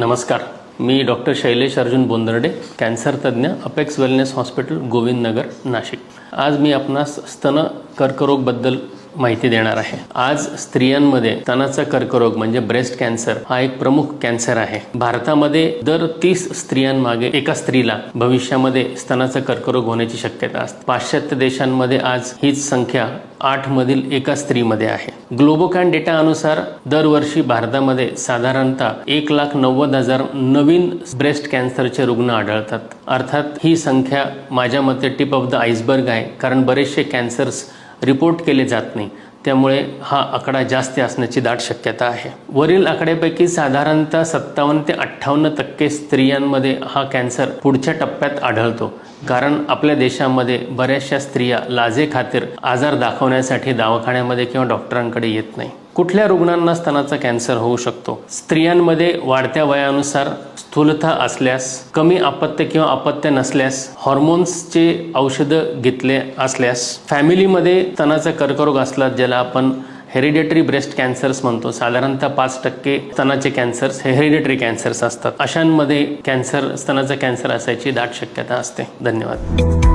नमस्कार. मी doctor Shailesh Arjun Bondarde cancer तज्ज्ञ Apex Wellness hospital Govind Nagar Nashik. आज मी आपणास स्तन कर्करोगबद्दल माहिती देणार आहे. आज स्त्रियांमध्ये स्तनाचा कर्करोग म्हणजे ब्रेस्ट कॅन्सर हा एक प्रमुख कॅन्सर आहे. भारतामध्ये दर तीस स्त्रियांमागे एका स्त्रीला भविष्यामध्ये स्तनाचा कर्करोग होण्याची शक्यता असते. पाश्चात्य देशांमध्ये आज हीच संख्या आठ मधील एका स्त्रीमध्ये आहे. ग्लोबोकॅन डेटा अनुसार दरवर्षी भारतामध्ये साधारणतः एक लाख नव्वद हजार नवीन ब्रेस्ट कॅन्सरचे रुग्ण आढळतात. अर्थात ही संख्या माझ्या मते टिप ऑफ द आईसबर्ग आहे. कारण बरेचसे कॅन्सर्स रिपोर्ट केले जात नाही. त्यामुळे हा आकडा जास्त असण्याची दाट शक्यता आहे. वरील आकड्यापैकी साधारणतः सत्तावन्न ते अठ्ठावन्न टक्के स्त्रियांमध्ये हा कॅन्सर पुढच्या टप्प्यात आढळतो. कारण आपल्या देशामध्ये बऱ्याचशा स्त्रिया लाजे खातीर आजार दाखवण्यासाठी दवाखान्यामध्ये किंवा डॉक्टरांकडे येत नाही. कुठल्या रुग्णांना स्तनाचा कॅन्सर होऊ शकतो? स्त्रियांमध्ये वाढत्या वयानुसार स्थूलता असल्यास कमी अपत्य किंवा अपत्य नसल्यास हॉर्मोन्सचे औषधं घेतले असल्यास फॅमिलीमध्ये स्तनाचा कर्करोग असला ज्याला आपण हेरिडेटरी ब्रेस्ट कॅन्सर्स म्हणतो. साधारणतः पाच टक्के स्तनाचे कॅन्सर्स हे हेरिडेटरी कॅन्सर्स असतात. अशांमध्ये कॅन्सर स्तनाचा कॅन्सर असायची दाट शक्यता असते. धन्यवाद.